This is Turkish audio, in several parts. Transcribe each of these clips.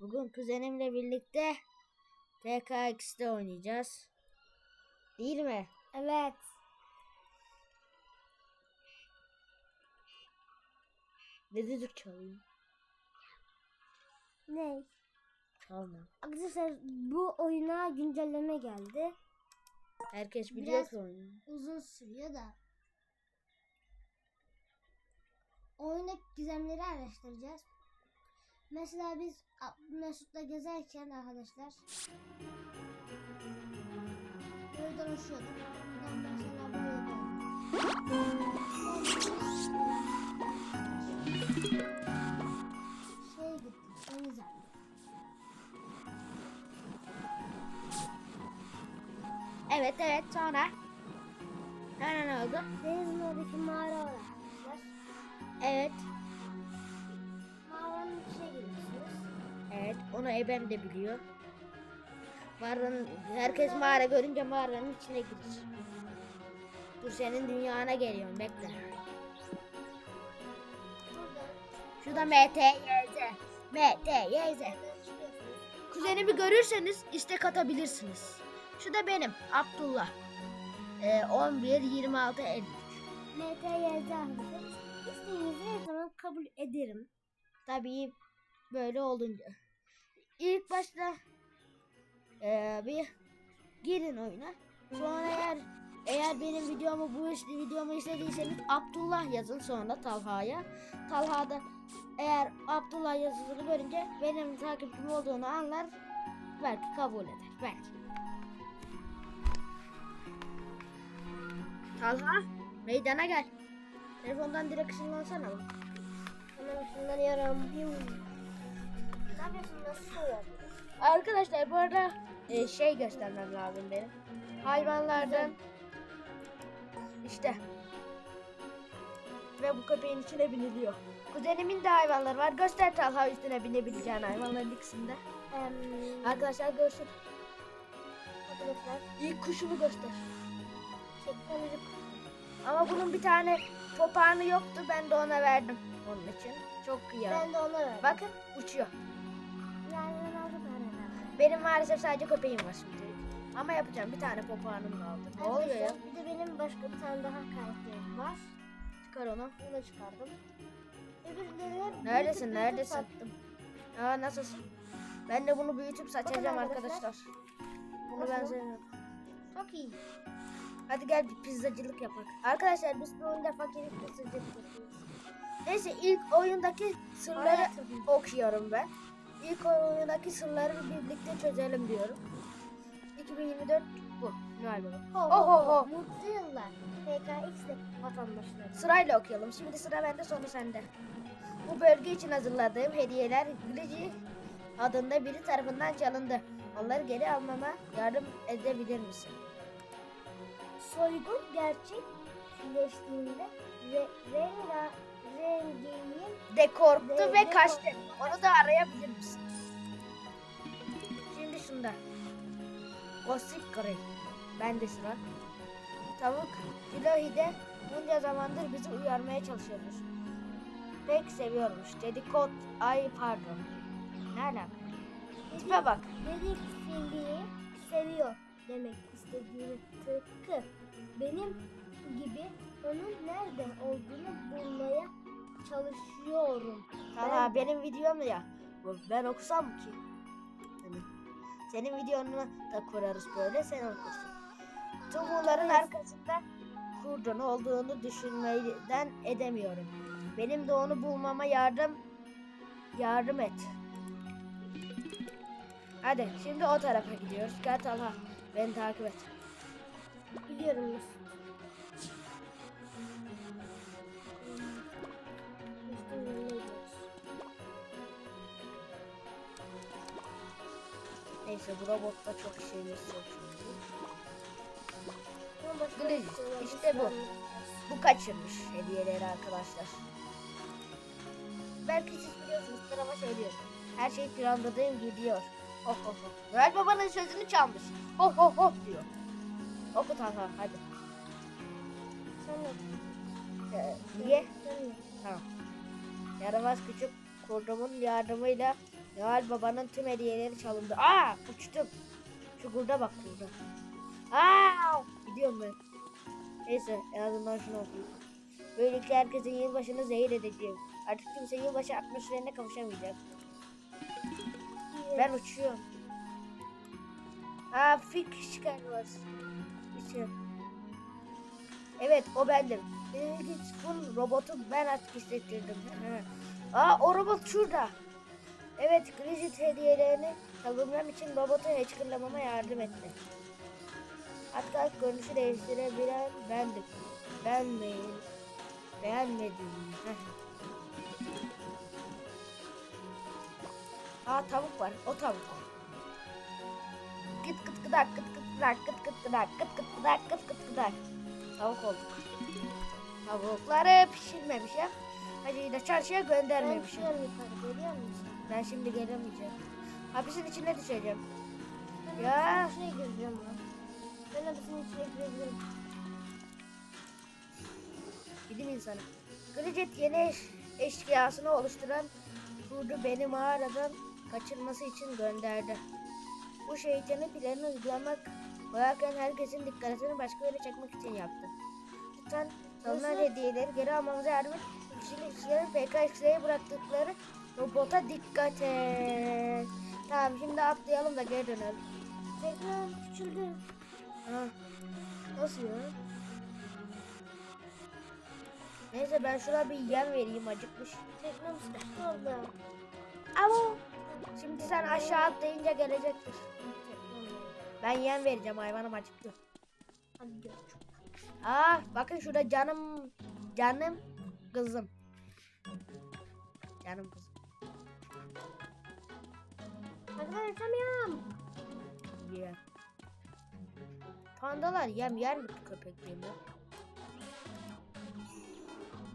Bugün kuzenimle birlikte PKX'de oynayacağız. Değil mi? Evet. Ne dedik çalayım? Ne? Çalma. Arkadaşlar bu oyuna güncelleme geldi. Herkes biliyor Biraz- ki oyunu. Uzun sürüyor da. Oyundaki gizemleri araştıracağız. Mesela biz Mesut'la gezerken arkadaşlar böyle dolaşıyorduk. Buradan mesela böyle. Şeye gittik. Denize. Evet evet sonra. Sonra ne oldu? Denizin oradaki mağara var arkadaşlar. Evet. Mağaranın içine giriyorsunuz. Evet onu Ebem de biliyor. Mağaranın, herkes mağara görünce mağaranın içine girir. Dur senin dünyana geliyorum bekle. Şurada MTYZ. MTYZ. hemen çıkıyorsunuz. Kuzenimi görürseniz istek atabilirsiniz. Şu da benim Abdullah. Ee, 11 26 53. MTYZ arkadaşlar. İsteğinizi her zaman kabul ederim. Tabii böyle olunca. İlk başta ee, bir girin oyuna. Sonra eğer eğer benim videomu bu işte videomu izlediyseniz Abdullah yazın sonra Talha'ya. Talha'da eğer Abdullah yazısını görünce benim takipçim olduğunu anlar. Belki kabul eder. Belki. Talha meydana gel. Telefondan direkt ışınlansana bak. Yum. Ne yapıyorsun? Nasıl Arkadaşlar bu arada e, şey göstermem lazım benim. Hayvanlardan işte ve bu köpeğin içine biniliyor. Kuzenimin de hayvanları var. Göster Talha üstüne binebileceğin hayvanların ikisinde. Eee, Arkadaşlar görsün. arkadaşlar İlk kuşunu göster. teknolojik Ama bunun bir tane papağanı yoktu. Ben de ona verdim onun için. Çok kıyam. ben de ona verdim. Bakın uçuyor. Yani ben aldım herhalde. Benim maalesef sadece köpeğim var şimdi. Ama yapacağım. Bir tane papağanım kaldı. Ne oluyor ya? Bir de benim başka bir tane daha karakterim var. Çıkar onu. Bunu da çıkardım. Öbürleri Neredesin, neredesin? sattım. Aa nasılsın? Ben de bunu büyütüp saçacağım Bakın arkadaşlar. arkadaşlar. Bunu ben Nasıl? sevmiyorum. Çok iyi. Hadi gel bir pizzacılık yapak. Arkadaşlar biz bu oyunda fakirlik pizzacılık yapıyoruz. Neyse ilk oyundaki sırları tabii. okuyorum ben. İlk oyundaki sırları birlikte çözelim diyorum. 2024 bu. Noel Baba. Ho Ho, ho, ho. Mutlu yıllar. PKX'de vatandaşlar. Sırayla okuyalım. Şimdi sıra bende sonra sende. Bu bölge için hazırladığım hediyeler Glici adında biri tarafından çalındı. Onları geri almama yardım edebilir misin? Soygun gerçekleştiğinde ve renga renginin De korktu De- ve kaçtı. Onu da arayabilir misin? Şimdi şunda. Gossip Girl. Ben de sıra. Tavuk Ilahi de bunca zamandır bizi uyarmaya çalışıyormuş. Pek seviyormuş. Dedikot ay pardon. Ne alaka? Tipe bak. dedektifliği seviyor demek istediğini tıpkı benim gibi onun nerede olduğunu bulmaya çalışıyorum. Tamam benim videom ya. Ben okusam ki? Hani senin videonu da kurarız böyle sen okursun. Tüm bunların arkasında kurdun olduğunu düşünmeden edemiyorum. Benim de onu bulmama yardım yardım et. Hadi şimdi o tarafa gidiyoruz. Gel Talha. Beni takip et. Biliyorum. Neyse bu robotta çok. Ama başka Glitch, şey işte bu. Bu kaçırmış hediyeleri arkadaşlar. Belki siz biliyorsunuz ama söylüyorum. Her şey planladığım gidiyor. Ho ho ho. Noel babanın sözünü çalmış. Ho ho ho diyor. Oku Talha hadi. Sen. Ee, niye? Tamam. Yaramaz küçük kurdumun yardımıyla Noel Baba'nın tüm hediyeleri çalındı. Aa uçtum. Şu kurda bak kurda. Aa gidiyorum ben. Neyse en azından şunu okuyayım. Böylelikle herkesin yılbaşını zehir edeceğim. Artık kimse yılbaşı atmosferine kavuşamayacak. Ben uçuyorum. Aa fik çıkarmaz. İçiyorum. Evet o bendim. Bilgis full robotu ben artık hissettirdim. Aa o robot şurada. Evet Grizit hediyelerini çalabilmem için robotu hıçkırlamama yardım etti. Hatta görünüşü değiştirebilen bendim. Ben miyim? Beğenmedim. Aa tavuk var. O tavuk. Gıt gıt gıdak gıt gıt gıdak gıt gıt gıdak gıt gıt gıdak gıt gıt gıdak. Tavuk olduk. Tavukları pişirmemiş ya. Hadi de çarşıya Ben göndermemiş. çıkıyorum yukarı görüyor musun? Ben şimdi gelemeyeceğim. Hapisin içine düşeceğim. Ben Ya. içine gireceğim ben. Ben hapisin içine girebilirim. Bilim insanı. Gridget yeni eş, eşkıyasını oluşturan kurdu beni mağaradan kaçırması için gönderdi. Bu şeytanın planını uygulamak koyarken herkesin dikkatini başka yere çekmek için yaptı. Lütfen salınan hediyeleri geri almamıza yardım et. Kişilik kişilerin PKX'ye bıraktıkları robota dikkat et. Tamam şimdi atlayalım da geri dönelim. Tekrar küçüldü. Ha. Nasıl ya? Neyse ben şuna bir yem vereyim acıkmış. Tekrar sıkıştı orada. Ama şimdi sen aşağı atlayınca gelecektir. Ben yem vereceğim hayvanım acıktı. Hadi gel. Aa bakın şurada canım canım kızım. Canım kızım. Ben uçamıyorum. Yer. Pandalar yem yer mi köpekliğini?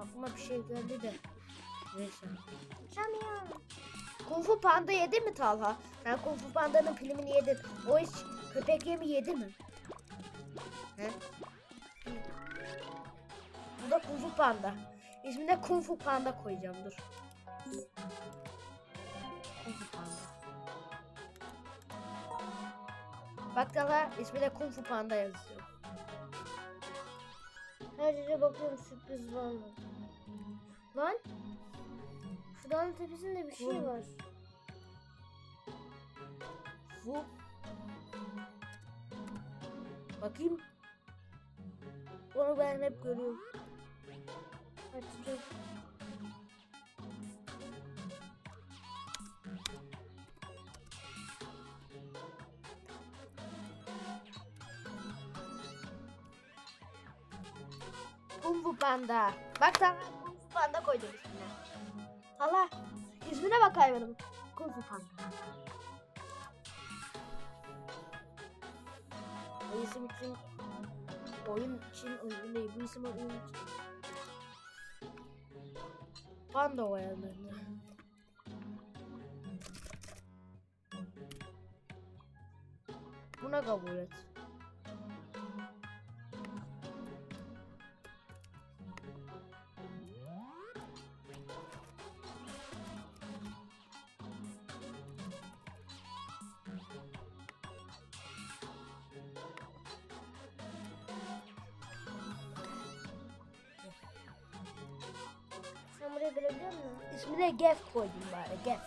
Aklıma bir şey geldi de. Neyse. Uçamıyorum. Kung Fu Panda yedi mi Talha? Sen Kung Fu Panda'nın filmini yedin. O hiç köpek yemi yedi mi? He? Bu da Kung Fu Panda. İsmine Kung Fu Panda koyacağım dur. Bak Talha ismine Kung Fu Panda yazıyor. Her yere bakıyorum sürpriz var mı? Lan. Şu dağın tepesinde bir şey Oğlum. var. Fu. Bakayım. Onu ben hep görüyorum. Açacak. Kung Fu Panda. Bak sana Kung Fu Panda koydum ismine. Hala ismine bak hayvanım. Kung Fu Panda. Bu isim için oyun için uygun değil. Bu isim oyun için. Panda o hayvanlarında. Buna kabul et. Sen buraya gelebiliyor musun? İsmine Gef koydum bari. Gef.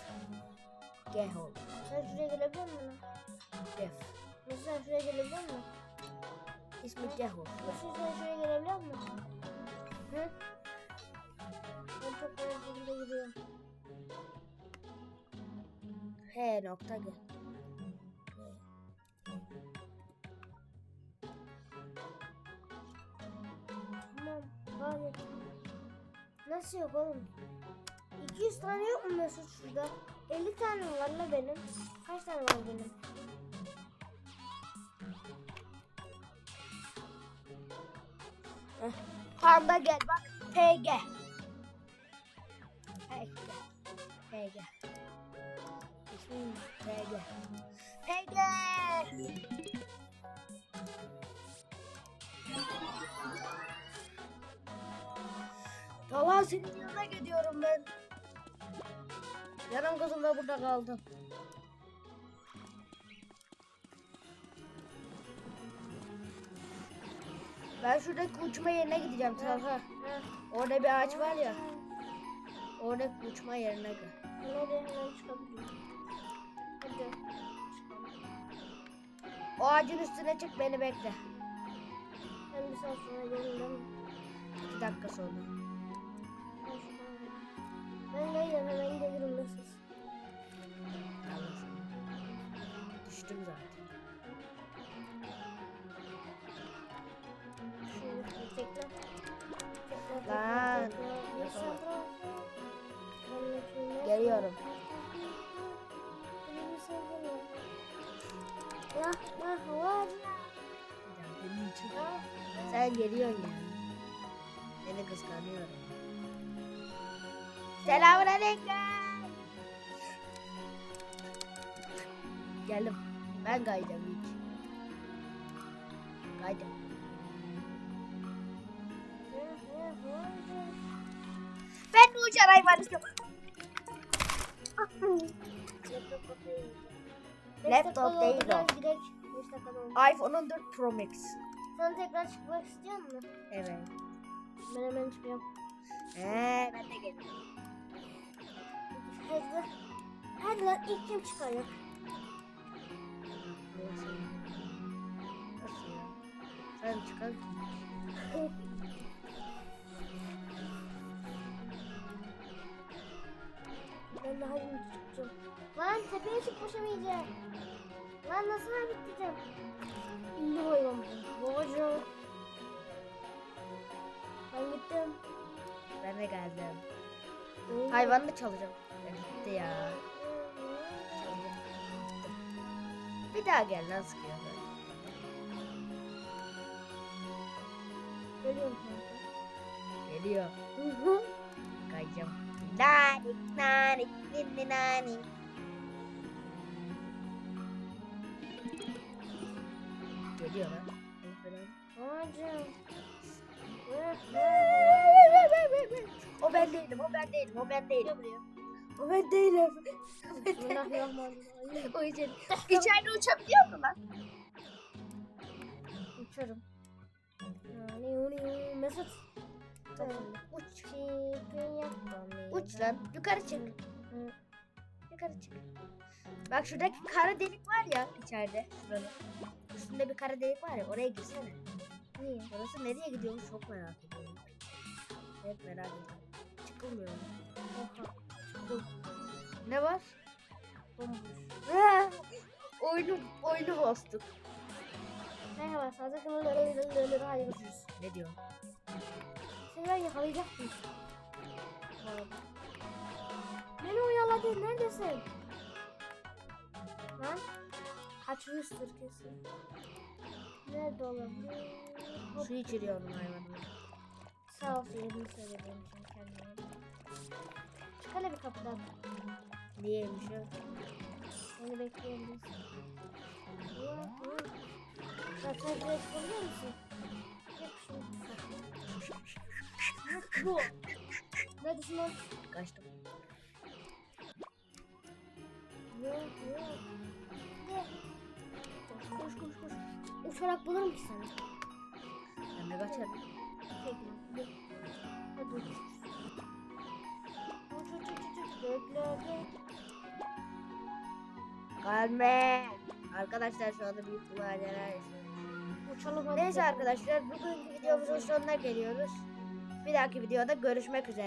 Gef oldu. Sen şuraya gelebiliyor musun? Gef. Nasıl sen şuraya gelebiliyor musun? İsmi Gef oldu. Nasıl sen şuraya gelebiliyor musun? Hı? Ben çok merak edildi gidiyorum. H nokta G. Nasıl yok oğlum? 200 tane yok mu Mesut şurada? 50 tane var la benim. Kaç tane var benim? Panda gel bak. PG. PG. PG. PG. PG. Talha senin yanına gidiyorum ben. Canım kızım da burada kaldı. Ben şuradaki uçma yerine gideceğim Talha. Orada bir ağaç var ya. Oradaki uçma yerine gel. Nereye hemen çıkabilirim. Hadi. Çıkalım. O ağacın üstüne çık beni bekle. Ben bir saat sonra gelirim? İki dakika sonra. Ben gelirim hemen gelirim nasıl? Allah sana. Düştüm zaten. Tekle. Tekle, Lan. Geliyorum. Ya ya var. Sen geliyorsun ya. Seni kıskanıyorum. Selamun aleyküm. Geldim. Ben kaydım ilk. Kaydım. Ben uçan hayvan istiyorum. Laptop değil o. iPhone 14 Pro Max. Sen tekrar çıkmak istiyor musun? Evet. Ben hemen çıkıyorum. Ee, ben de geliyorum. Hadi. Hadi lan ilk kim çıkacak? Nasıl ya? Sen çıkar. Ben daha yeni çıkacağım. Lan tepeye çıkmışım iyice. Lan nasıl halledeceğim? İndi hayvan. Babacığım. Ben gittim. Ben de geldim. Hayvan. Hayvanı da çalacağım. Gitti ya. Bir daha gel lan sıkıyor. Geliyorum. Geliyor. Kayacağım. Nanik nanik ninni nanik. Geliyor lan. Babacığım. O ben değilim, o ben değilim, o ben değilim. Ben değilim. Bismillahirrahmanirrahim. o yüzden. İçeride uçabiliyor mu lan? Uçarım. Mesut. Tamam. Uç. Yapma beni. Uç lan. Yukarı çık. Yukarı çık. Bak şuradaki kara delik var ya içeride. Şurada. Üstünde bir kara delik var ya oraya girsene. Niye? Orası nereye gidiyormuş çok merak ediyorum. Evet merak ediyorum. Çıkılmıyor. Oha. Ne var? Bomboş. oyunu, oyunu bostuk. Merhaba. Sadık Hadi görüşürüz. Ne diyor? Seni ben yakalayacaktım. Beni oyaladın. Neredesin? Lan. Kaçmıştır kesin. Nerede olabilir? Su içiriyor onun hayvanına. Sağ ol yerini için kendime. Çık hele bir kapıdan. Niyeymiş o? Ya. Ya sen direkt biliyor musun? Yok şimdi. Bu. Neredesin lan? Kaçtım. Yok yok. Gel. Koş koş koş koş. Uçarak bulurum ki seni. Ben de kaçarım. Dur. Hadi. Uç Gelme. Arkadaşlar şu anda büyük bir macera yaşıyoruz. Neyse arkadaşlar bugünkü videomuzun sonuna geliyoruz. Bir dahaki videoda görüşmek üzere.